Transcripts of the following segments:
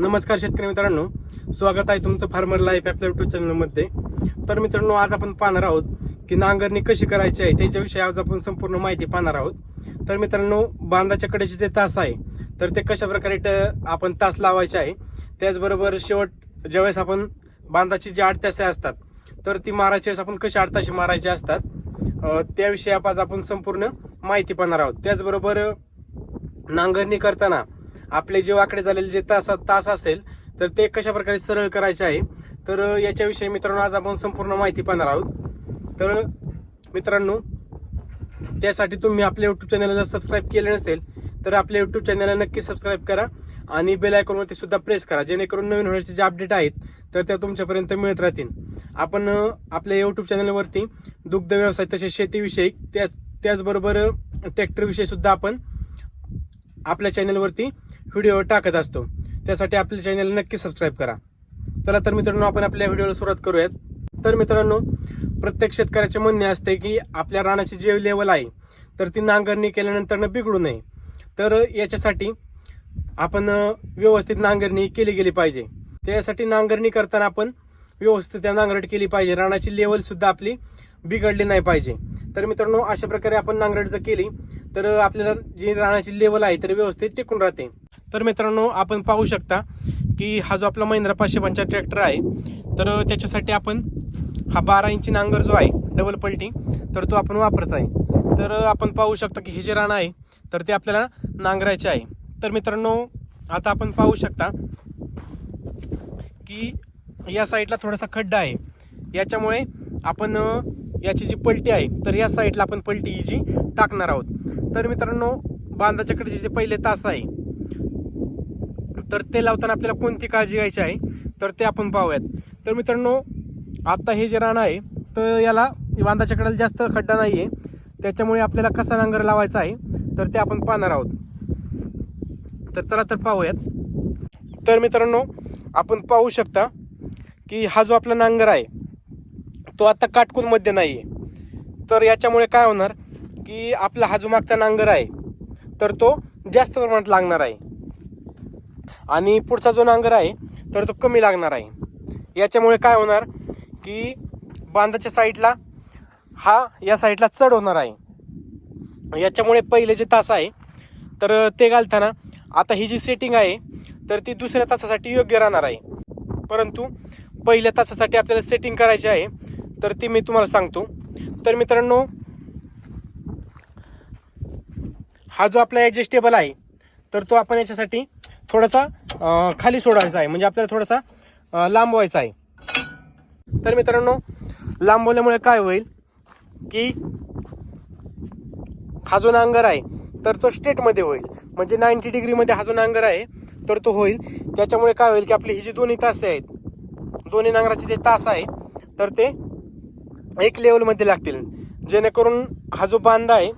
नमस्कार शेतकरी मित्रांनो. स्वागत आहे तुमचं फार्मर लाईफ आपल्या युट्यूब चॅनलमध्ये. तर मित्रांनो आज आपण पाहणार आहोत की नांगरणी कशी करायची आहे त्याच्याविषयी आज आपण संपूर्ण माहिती पाहणार आहोत. तर मित्रांनो बांधाच्या कडेचे जे तास आहे तर ते कशा प्रकारे ट- आपण तास लावायचे आहे त्याचबरोबर शेवट ज्यावेळेस आपण बांधाची जी आठ तासे असतात तर ती मारायची वेळेस आपण कशी आठ तासे मारायचे असतात त्याविषयी आज आपण संपूर्ण माहिती पाहणार आहोत. त्याचबरोबर नांगरणी करताना आपले जे वाकडे झालेले जे तास तास असेल तर ते कशा प्रकारे सरळ करायचे आहे? तर याच्याविषयी मित्रांनो आज आपण संपूर्ण माहिती पाहणार आहोत. तर मित्रांनो त्यासाठी तुम्ही आपल्या युट्यूब चॅनलला जर सबस्क्राईब केले नसेल तर आपल्या युट्यूब चॅनलला नक्की सबस्क्राईब करा आणि बेल आयकॉनवरती सुद्धा प्रेस करा जेणेकरून नवीन होण्याचे जे अपडेट आहेत तर त्या तुमच्यापर्यंत मिळत राहतील. आपण आपल्या युट्यूब चॅनलवरती दुग्ध व्यवसाय तसेच शेतीविषयी त्या त्याचबरोबर ट्रॅक्टरविषयी सुद्धा आपण आपल्या चॅनलवरती व्हिडिओ टाकत असतो. त्यासाठी आपल्या चॅनल नक्की सबस्क्राईब करा. चला तर मित्रांनो आपण आपल्या व्हिडिओला सुरुवात करूयात. तर मित्रांनो प्रत्येक शेतकऱ्याचे म्हणणे असते की आपल्या रानाची जे लेवल आहे तर ती नांगरणी केल्यानंतर बिघडू नये. तर याच्यासाठी आपण व्यवस्थित नांगरणी केली गेली पाहिजे. त्यासाठी नांगरणी करताना आपण व्यवस्थित त्या नांगरट केली पाहिजे. रानाची लेवल सुद्धा आपली बिघडली नाही पाहिजे. तर मित्रांनो अशा प्रकारे आपण नांगरट जर केली तर आपल्याला जी रानाची लेवल आहे तर व्यवस्थित टिकून राहते. तर मित्रांनो आपण पाहू शकता की हा जो आपला महिंद्रा पाचशे पंचा ट्रॅक्टर आहे तर त्याच्यासाठी आपण हा बारा इंची नांगर जो आहे डबल पलटी तर तो आपण वापरत आहे. तर आपण पाहू शकता की हे जे रान आहे तर ते आपल्याला नांगरायचे आहे. तर मित्रांनो आता आपण पाहू शकता की या साईडला थोडासा खड्डा आहे. याच्यामुळे आपण याची जी पलटी आहे तर या साईडला आपण पलटी ही जी टाकणार आहोत. तर मित्रांनो बांधाच्याकडे जे पहिले तास आहे तर ते लावताना आपल्याला कोणती काळजी घ्यायची आहे तर ते आपण पाहूयात. तर मित्रांनो आता हे जे रान आहे तर याला बांधाच्याकडे जास्त खड्डा नाही आहे त्याच्यामुळे आपल्याला कसा नांगर लावायचा आहे तर ते आपण पाहणार आहोत. तर चला तर पाहूयात. तर मित्रांनो आपण पाहू शकता की हा जो आपला नांगर आहे तो आता काटकूनमध्ये नाही आहे तर याच्यामुळे काय होणार की आपला हा जो मागचा नांगर आहे तर तो जास्त प्रमाणात लागणार आहे. आणि पुढचा जो नांगर आहे तर तो कमी लागणार आहे. याच्यामुळे काय होणार की बांधाच्या साईडला हा या साईडला चढ होणार आहे. याच्यामुळे पहिले जे तास आहे तर ते घालताना आता ही जी सेटिंग आहे तर ती दुसऱ्या तासासाठी योग्य राहणार आहे. परंतु पहिल्या तासासाठी आपल्याला सेटिंग करायची आहे तर ती मी तुम्हाला सांगतो. तर मित्रांनो हा जो आपला ॲडजस्टेबल आहे तर तो आपण याच्यासाठी थोडासा खाली सोडायचा आहे. म्हणजे आपल्याला थोडासा लांबवायचा आहे. तर मित्रांनो लांबवल्यामुळे काय होईल की हा जो नांगर आहे तर तो स्ट्रेटमध्ये होईल. म्हणजे नाईन्टी डिग्रीमध्ये हा जो नांगर आहे तर तो होईल. त्याच्यामुळे काय होईल की आपली ही जी दोन्ही तासे आहेत दोन्ही नांगराचे जे तास आहे तर ते एक लेवलमध्ये लागतील. जेणेकरून हा जो बांधा आहे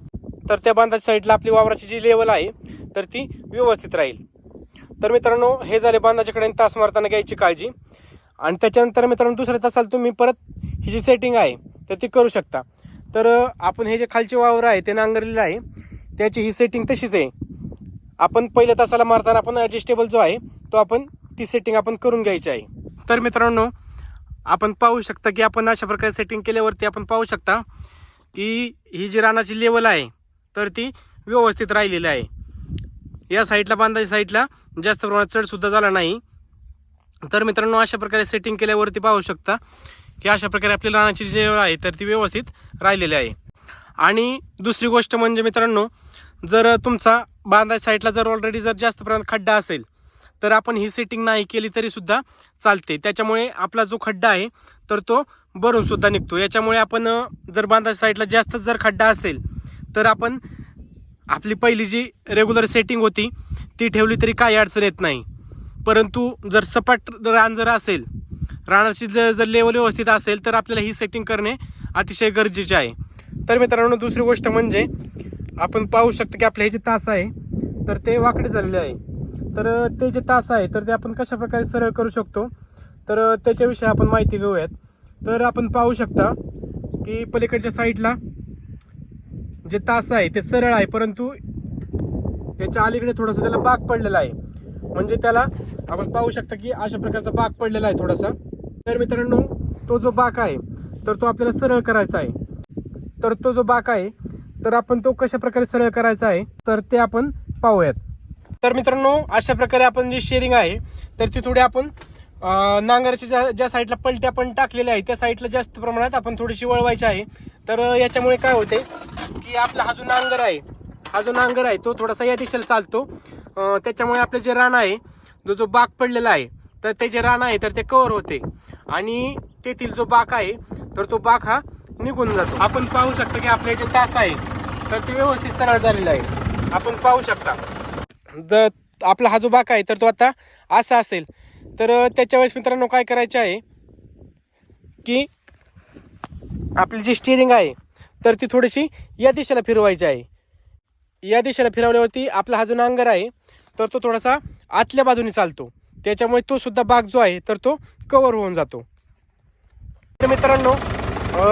तर त्या बांधाच्या साईडला आपली वावराची जी लेवल आहे तर ती व्यवस्थित राहील. तर मित्रांनो हे झाले बांधाच्याकडे तास मारताना घ्यायची काळजी. आणि त्याच्यानंतर मित्रांनो दुसऱ्या तासाला तुम्ही परत ही जी सेटिंग आहे तर ती करू शकता. तर आपण हे जे खालचे वावर आहे ते नांगरलेलं आहे त्याची ही सेटिंग तशीच आहे. आपण पहिल्या तासाला मारताना आपण ॲडजस्टेबल जो आहे तो आपण ती सेटिंग आपण करून घ्यायची आहे. तर मित्रांनो आपण पाहू शकता की आपण अशा प्रकारे सेटिंग केल्यावरती आपण पाहू शकता की ही जी रानाची लेवल आहे तर ती व्यवस्थित राहिलेली आहे. या साईडला बांधायच्या साईडला जास्त प्रमाणात चढसुद्धा झाला नाही. तर मित्रांनो अशा प्रकारे सेटिंग केल्यावरती पाहू शकता की अशा प्रकारे आपली रानाची जी आहे तर ती व्यवस्थित राहिलेली आहे. आणि दुसरी गोष्ट म्हणजे मित्रांनो जर तुमचा बांधाय साईडला जर ऑलरेडी जर जास्त प्रमाणात खड्डा असेल तर आपण ही सेटिंग नाही केली तरीसुद्धा चालते. त्याच्यामुळे आपला जो खड्डा आहे तर तो भरूनसुद्धा निघतो. याच्यामुळे आपण जर बांधायच्या साईडला जास्त जर खड्डा असेल तर आपण आपली पहिली जी रेग्युलर सेटिंग होती ती ठेवली तरी काही अडचण येत नाही. परंतु जर सपाट रान जर असेल रानाची जर जर लेवल व्यवस्थित असेल तर आपल्याला ही सेटिंग करणे अतिशय गरजेचे आहे. तर मित्रांनो दुसरी गोष्ट म्हणजे आपण पाहू शकतो की आपले हे जे तास आहे तर ते वाकडे झालेले आहे. तर ते जे तास आहे तर ते आपण कशा प्रकारे सरळ करू शकतो? तर त्याच्याविषयी आपण माहिती घेऊयात. तर आपण पाहू शकता की पलीकडच्या साईडला जे तास आहे ते सरळ आहे परंतु याच्या अलीकडे थोडंसं त्याला बाग पडलेला आहे. म्हणजे त्याला आपण पाहू शकता की अशा प्रकारचा बाग पडलेला आहे थोडासा. तर मित्रांनो तो जो बाक आहे तर तो आपल्याला सरळ करायचा आहे. तर तो जो बाक आहे तर आपण तो कशा प्रकारे सरळ करायचा आहे तर ते आपण पाहूयात. तर मित्रांनो अशा प्रकारे आपण जी शेअरिंग आहे तर ती थोडी आपण नांगराच्या ज्या ज्या साईडला पलट्या आपण टाकलेल्या आहे त्या साईडला जास्त प्रमाणात आपण थोडीशी वळवायची आहे. तर याच्यामुळे काय होते की आपला हा जो नांगर आहे हा जो नांगर आहे तो थोडासा या दिशेला चालतो. त्याच्यामुळे आपलं जे रान आहे जो जो बाग पडलेला आहे तर ते जे रान आहे तर ते कव्हर होते. आणि तेथील जो बाक आहे तर तो बाक हा निघून जातो. आपण पाहू शकता की आपले जे तास आहे तर ते व्यवस्थित सरळ झालेला आहे. आपण पाहू शकता. द आपला हा जो बाक आहे तर तो आता असा असेल. तर त्याच्या वेळेस मित्रांनो काय करायचं आहे की आपली जी स्टिअरिंग आहे तर ती थोडीशी या दिशेला फिरवायची आहे. या दिशेला फिरवल्यावरती आपला हा जो नांगर आहे तर तो थोडासा आतल्या बाजूने चालतो. त्याच्यामुळे तो सुद्धा बाग जो आहे तर तो कव्हर होऊन जातो. तर मित्रांनो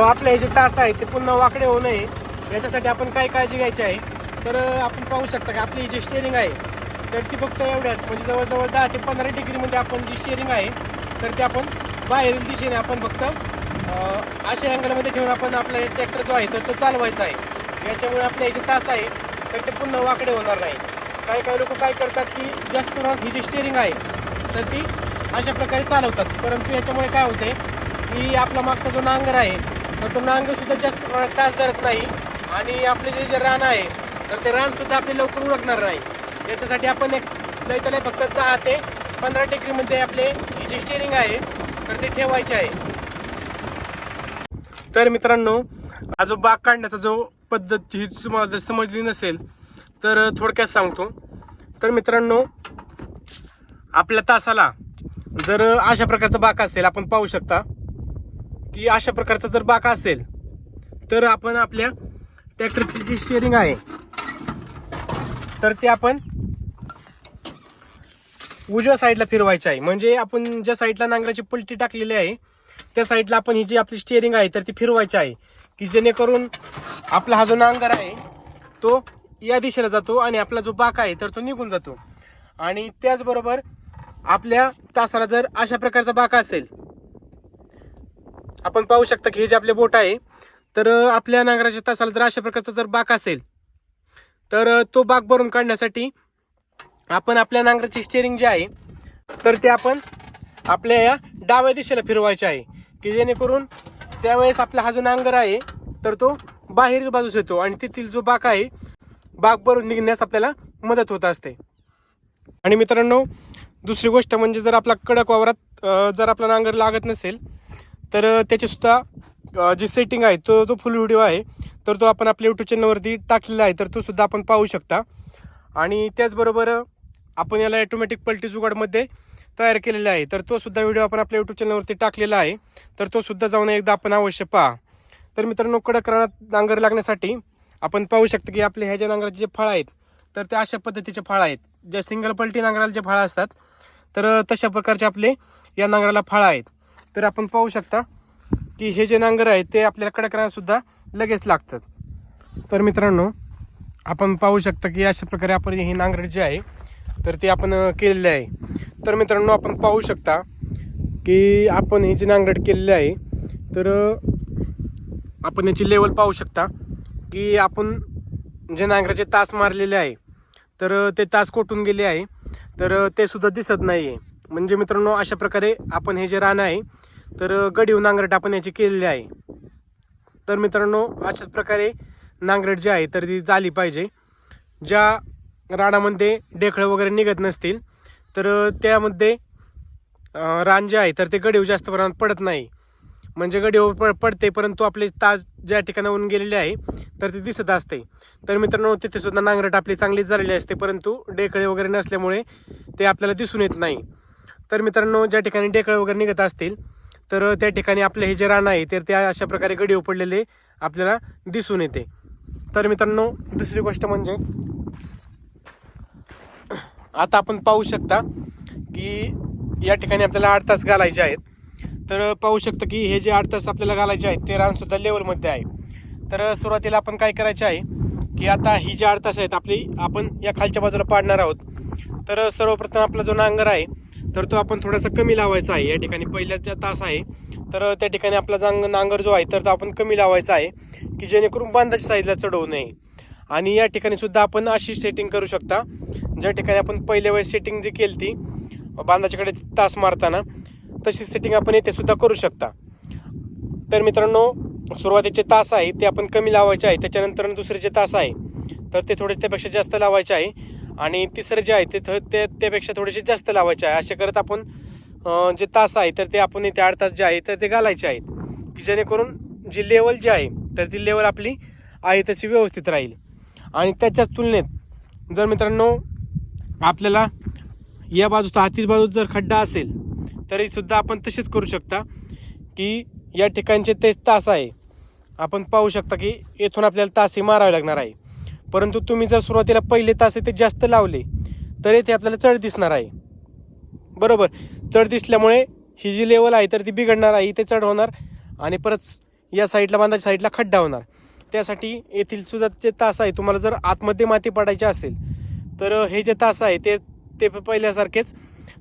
आपले हे जे तास आहे ते पुन्हा वाकडे होऊ नये. याच्यासाठी आपण काय काळजी घ्यायची आहे? तर आपण पाहू शकता की आपली जी स्टेअरिंग आहे तर ती फक्त एवढ्याच म्हणजे जवळजवळ दहा ते पंधरा डिग्रीमध्ये आपण जी स्टेअरिंग आहे तर ते आपण बाहेरील दिशेने आपण फक्त अशा अँगलमध्ये ठेवून आपण आपला ट्रॅक्टर जो आहे तर तो चालवायचा आहे. याच्यामुळे आपले हे जे तास आहे तर ते पुन्हा वाकडे होणार नाही. काही काही लोक काय करतात की जास्त प्रमाणात ही जी स्टेअरिंग आहे तर ती अशा प्रकारे चालवतात. परंतु याच्यामुळे काय होते की आपला मागचा जो नांगर आहे तर तो नांगरसुद्धा जास्त प्रमाणात तास धरत नाही. आणि आपले जे जे रान आहे तर ते रानसुद्धा आपले लवकर उरकणार नाही. याच्यासाठी आपण एक नाही तर फक्त दहा ते पंधरा डिग्रीमध्ये आपले ही जी स्टेअरिंग आहे तर ते ठेवायचे आहे. तर मित्रांनो हा जो बाग काढण्याचा जो पद्धत ही तुम्हाला जर समजली नसेल तर थोडक्यात सांगतो. तर मित्रांनो आपल्या तासाला जर अशा प्रकारचा बाक असेल आपण पाहू शकता की अशा प्रकारचा जर बाका असेल तर आपण आपल्या ट्रॅक्टरची जी शेअरिंग आहे तर ते आपण उजव्या साईडला फिरवायची आहे. म्हणजे आपण ज्या साईडला नांगराची पलटी टाकलेली आहे त्या साईडला आपण ही जी आपली स्टिअरिंग आहे तर ती फिरवायची आहे. की जेणेकरून आपला हा जो नांगर आहे तो या दिशेला जातो आणि आपला जो बाक आहे तर तो निघून जातो. आणि त्याचबरोबर आपल्या तासाला जर अशा प्रकारचा बाका असेल आपण पाहू शकता की हे जे आपले बोट आहे तर आपल्या नांगराच्या तासाला जर अशा प्रकारचा जर बाक असेल तर तो बाक भरून काढण्यासाठी आपण आपल्या नांगराची स्टेअरिंग जी आहे तर ते आपण आपल्या या डाव्या दिशेला फिरवायचे आहे. की जेणेकरून त्यावेळेस आपला हा जो नांगर आहे तर तो बाहेर बाजूस येतो आणि तेथील जो बाग आहे बाग भरून निघण्यास आपल्याला मदत होत असते. आणि मित्रांनो दुसरी गोष्ट म्हणजे जर आपला कडक वावरात जर आपला नांगर लागत नसेल तर त्याचीसुद्धा जी सेटिंग आहे तो जो फुल व्हिडिओ आहे तर तो आपण आपल्या यूट्यूब चॅनलवरती टाकलेला आहे तर तो सुद्धा आपण पाहू शकता. आणि त्याचबरोबर आपण याला ॲटोमॅटिक पलटी जुगाडमध्ये तयार केलेला आहे. तर तो सुद्धा व्हिडिओ आपण आपल्या यूट्यूब चॅनलवरती टाकलेला आहे. तर तो सुद्धा जाऊन एकदा आपण अवश्य पहा. तर मित्रांनो कडक रानात नांगर लागण्यासाठी आपण पाहू शकतो की आपले ह्या ज्या नांगराचे जे फळ आहेत तर ते अशा पद्धतीचे फळ आहेत. ज्या सिंगल पलटी नांगराला जे फळं असतात तर तशा प्रकारचे आपले या नांगराला फळं आहेत. तर आपण पाहू शकता की हे जे नांगर आहेत ते आपल्याला कडक रानातसुद्धा लगेच लागतात. तर मित्रांनो आपण पाहू शकता की अशा प्रकारे आपण हे नांगर जे आहे तर ते आपण केलेले आहे. तर मित्रांनो आपण पाहू शकता की आपण हे जे नांगरट केलेली आहे तर आपण याची लेवल पाहू शकता की आपण जे नांगराचे तास मारलेले आहे तर ते तास कोटून गेले आहे तर ते सुद्धा दिसत नाही आहे म्हणजे मित्रांनो अशा प्रकारे आपण हे जे रान आहे तर गडीव नांगरट आपण याची केलेली आहे. तर मित्रांनो अशाच प्रकारे नांगरट जी आहे तर ती झाली पाहिजे. ज्या रानामध्ये डेखळं वगैरे निघत नसतील तर त्यामध्ये रान जे आहे तर ते गडीव जास्त प्रमाणात पडत नाही. म्हणजे गडीव प पडते परंतु आपले तास ज्या ठिकाणाहून गेलेले आहे तर ते दिसत असते. तर मित्रांनो तिथेसुद्धा नांगरट आपली चांगलीच झालेली असते परंतु डेखळे वगैरे नसल्यामुळे ते आपल्याला दिसून येत नाही. तर मित्रांनो ज्या ठिकाणी डेकळे वगैरे निघत असतील तर त्या ठिकाणी आपले हे जे रान आहे तर त्या अशा प्रकारे गडीव पडलेले आपल्याला दिसून येते. तर मित्रांनो दुसरी गोष्ट म्हणजे आता आपण पाहू शकता की या ठिकाणी आपल्याला आठ तास घालायचे आहेत. तर पाहू शकता की हे जे आठ तास आपल्याला घालायचे आहेत ते रानसुद्धा लेवलमध्ये आहे. तर सुरुवातीला आपण काय करायचे आहे की आता ही जी आठ तास आहेत आपली आपण या खालच्या बाजूला पाडणार आहोत. तर सर्वप्रथम आपला जो नांगर आहे तर तो आपण थोडासा कमी लावायचा आहे. या ठिकाणी पहिल्याचा तास आहे. तर त्या ठिकाणी आपला जांग नांगर जो आहे तर तो आपण कमी लावायचा आहे की जेणेकरून बांधाच्या साईजला चढवू नये. आणि या ठिकाणी सुद्धा आपण अशी सेटिंग करू शकता. ज्या ठिकाणी आपण पहिल्या वेळेस सेटिंग जी केली ती बांधाच्याकडे तास मारताना तशी सेटिंग आपण येथे सुद्धा करू शकता. तर मित्रांनो सुरुवातीचे तास आहे ते आपण कमी लावायचे आहे त्याच्यानंतर दुसरे जे तास आहे तर ते थोडे त्यापेक्षा जास्त लावायचे आहे. आणि तिसरं जे आहे ते थो ते त्यापेक्षा थोडेसे जास्त लावायचे आहे. असे करत आपण जे तास आहे तर ते आपण इथे आठ तास जे आहे तर ते घालायचे आहेत. की जेणेकरून जी लेवल जी आहे तर ती लेवल आपली आहे तशी व्यवस्थित राहील. आणि त्याच्याच तुलनेत जर मित्रांनो आपल्याला या बाजूचा हातीस बाजूत जर खड्डा असेल तरीसुद्धा आपण तसेच करू शकता की या ठिकाणचे तेच तास आहे. आपण पाहू शकता की येथून आपल्याला तास हे मारावे लागणार आहे. परंतु तुम्ही जर सुरुवातीला पहिले तास ते जास्त लावले तर येथे आपल्याला चढ दिसणार आहे. बरोबर? चढ दिसल्यामुळे ही जी लेवल आहे तर ती बिघडणार आहे इथे चढ होणार आणि परत या साईडला बांधाच्या साईडला खड्डा होणार. त्यासाठी येथील सुद्धा जे तास आहे तुम्हाला जर आतमध्ये माती पडायची असेल तर हे जे तास आहे ते ते पहिल्यासारखेच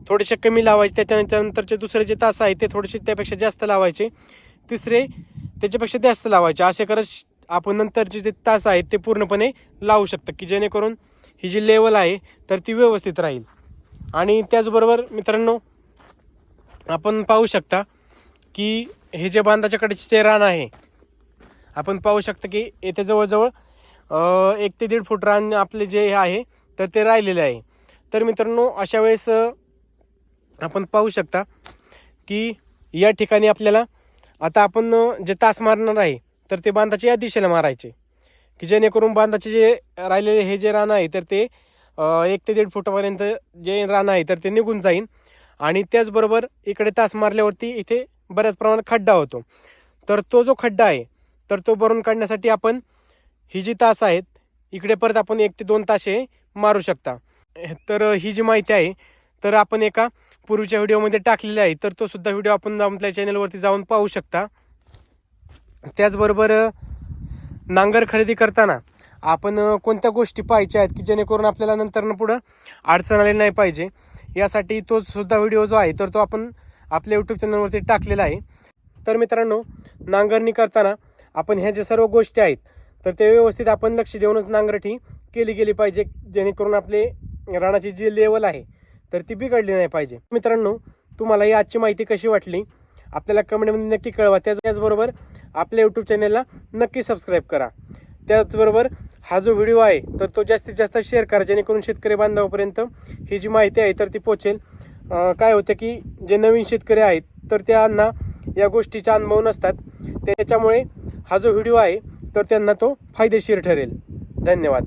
थोडेसे कमी लावायचे. त्याच्यानंतरचे दुसरे जे तास आहे ते थोडेसे त्यापेक्षा जास्त लावायचे. तिसरे त्याच्यापेक्षा जास्त लावायचे. असे करत आपण नंतरचे जे तास आहेत ते पूर्णपणे लावू शकतं की जेणेकरून ही जी लेवल आहे तर ती व्यवस्थित राहील. आणि त्याचबरोबर मित्रांनो आपण पाहू शकता की हे जे बांधाच्याकडचे जे रान आहे आपण पाहू शकता की येथे जवळजवळ एक ते दीड फूट रान आपले जे हे आहे तर ते राहिलेले आहे. तर मित्रांनो अशा वेळेस आपण पाहू शकता की या ठिकाणी आपल्याला आता आपण जे तास मारणार आहे तर ते बांधाच्या या दिशेला मारायचे. की जेणेकरून बांधाचे जे राहिलेले हे जे रान आहे तर ते एक ते दीड फुटापर्यंत जे रान आहे तर ते निघून जाईल आणि त्याचबरोबर इकडे तास मारल्यावरती इथे बऱ्याच प्रमाणात खड्डा होतो. तर तो जो खड्डा आहे तर तो भरून काढण्यासाठी आपण ही जी तास आहेत इकडे परत आपण एक ते दोन तास हे मारू शकता. तर ही जी माहिती आहे तर आपण एका पूर्वीच्या व्हिडिओमध्ये टाकलेली आहे तर तो सुद्धा व्हिडिओ आपण आपल्या चॅनलवरती जाऊन पाहू शकता. त्याचबरोबर नांगर खरेदी करताना आपण कोणत्या गोष्टी पाहायच्या आहेत की जेणेकरून आपल्याला नंतर पुढं अडचण आली नाही पाहिजे यासाठी तो सुद्धा व्हिडिओ जो आहे तर तो आपण आपल्या यूट्यूब चॅनलवरती टाकलेला आहे. तर मित्रांनो नांगरणी करताना आपण ह्या ज्या सर्व गोष्टी आहेत तर ते व्यवस्थित आपण लक्ष देऊनच नांगरठी केली गेली पाहिजे जेणेकरून आपले रानाची जी लेवल आहे तर ती बिघडली नाही पाहिजे. मित्रांनो तुम्हाला ही आजची माहिती कशी वाटली? आपल्याला कमेंटमध्ये नक्की कळवा. त्याचबरोबर आपल्या यूट्यूब चॅनलला नक्की सबस्क्राईब करा. त्याचबरोबर हा जो व्हिडिओ आहे तर तो जास्तीत जास्त शेअर करा जेणेकरून शेतकरी बांधवापर्यंत ही जी माहिती आहे तर ती पोचेल. काय होतं की जे नवीन शेतकरी आहेत तर त्यांना या गोष्टीचा अनुभव नसतात. त्याच्यामुळे हा जो व्हिडिओ आहे तर त्यांना तो फायदेशीर ठरेल. धन्यवाद.